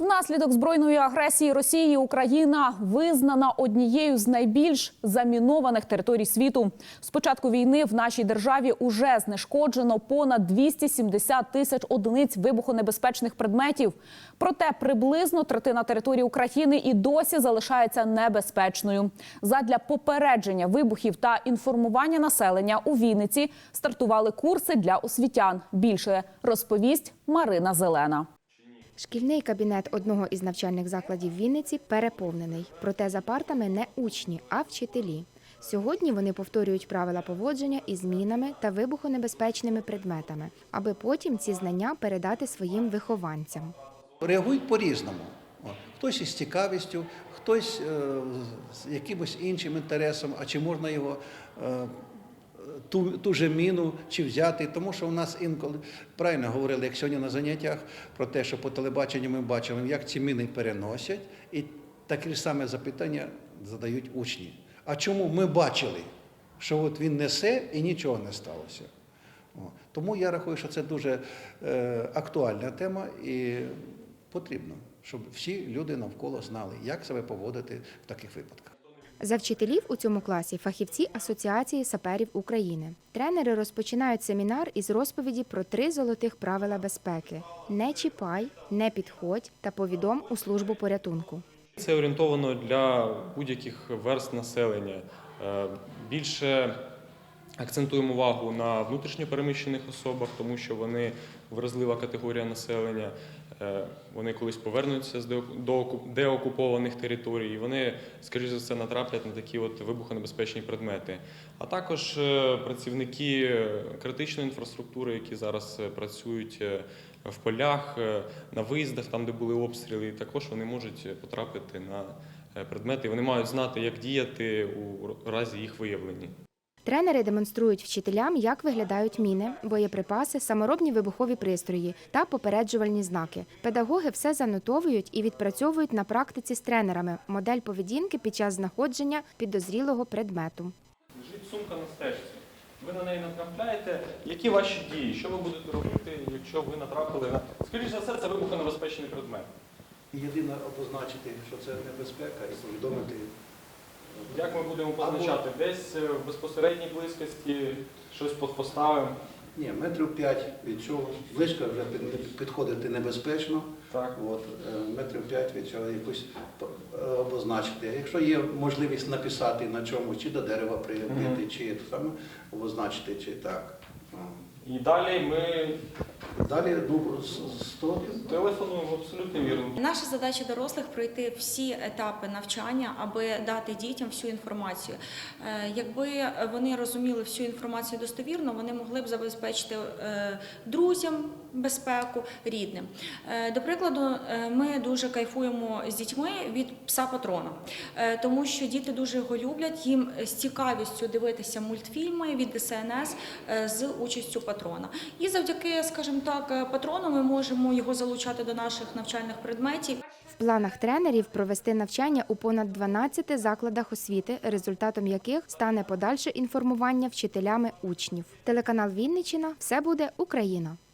Внаслідок збройної агресії Росії Україна визнана однією з найбільш замінованих територій світу. З початку війни в нашій державі уже знешкоджено понад 270 тисяч одиниць вибухонебезпечних предметів. Проте приблизно третина території України і досі залишається небезпечною. Задля попередження вибухів та інформування населення у Вінниці стартували курси для освітян. Більше розповість Марина Зелена. Шкільний кабінет одного із навчальних закладів Вінниці переповнений. Проте за партами не учні, а вчителі. Сьогодні вони повторюють правила поводження із мінами та вибухонебезпечними предметами, аби потім ці знання передати своїм вихованцям. реагують по-різному. Хтось із цікавістю, хтось е, з якимось іншим інтересом, а чи можна його е, ту, ту же міну чи взяти. Тому що у нас інколи правильно говорили, як сьогодні на заняттях, про те, що по телебаченню ми бачимо, як ці міни переносять, і таке ж саме запитання задають учні. А чому ми бачили, що от він несе і нічого не сталося? Тому я рахую, що це дуже е, актуальна тема і потрібно, щоб всі люди навколо знали, як себе поводити в таких випадках. За вчителів у цьому класі фахівці Асоціації саперів України. Тренери розпочинають семінар із розповіді про три золотих правила безпеки: не чіпай, не підходь та повідом у службу порятунку. Це орієнтовано для будь-яких верст населення. Е, Більше акцентуємо увагу на внутрішньопереміщених особах, тому що вони вразлива категорія населення. Е, Вони колись повернуться з деоку- деокупованих територій, і вони, скоріш за все, натраплять на такі от вибухонебезпечні предмети. А також е, працівники критичної інфраструктури, які зараз е, працюють в полях, на виїздах, там, де були обстріли, також вони можуть потрапити на предмети. Вони мають знати, як діяти у разі їх виявлення. Тренери демонструють вчителям, як виглядають міни, боєприпаси, саморобні вибухові пристрої та попереджувальні знаки. Педагоги все занотовують і відпрацьовують на практиці з тренерами модель поведінки під час знаходження підозрілого предмету. Лежить сумка на стежці. Ви на неї натрапляєте. Які ваші дії? Що ви будете робити, якщо ви натрапили на скоріш за все, це вибухонебезпечний предмет. Єдине обозначити, що це небезпека, і повідомити. Як ми будемо позначати? Десь е, в безпосередній близькості щось поставимо. Ні, метрів 5 від цього. Близько вже підходити небезпечно. Так. От, е, метрів 5 від цього якось е, обозначити. Якщо є можливість написати на чомусь, чи до дерева прибити, Мгм. чи саме обозначити, чи так. І далі ми Далі ну, з- з того, телефонуємо абсолютно вірно. Наша задача дорослих пройти всі етапи навчання, аби дати дітям всю інформацію. Е, Якби вони розуміли всю інформацію достовірно, вони могли б забезпечити е, друзям безпеку, рідним. Е, До прикладу, ми дуже кайфуємо з дітьми від пса патрона, тому що діти дуже його люблять. Їм з цікавістю дивитися мультфільми від ДСНС з участю патрона. І завдяки, скажімо так, патрону ми можемо його залучати до наших навчальних предметів. В планах тренерів провести навчання у понад 12 закладах освіти, результатом яких стане подальше інформування вчителями учнів. Телеканал Вінничина все буде Україна.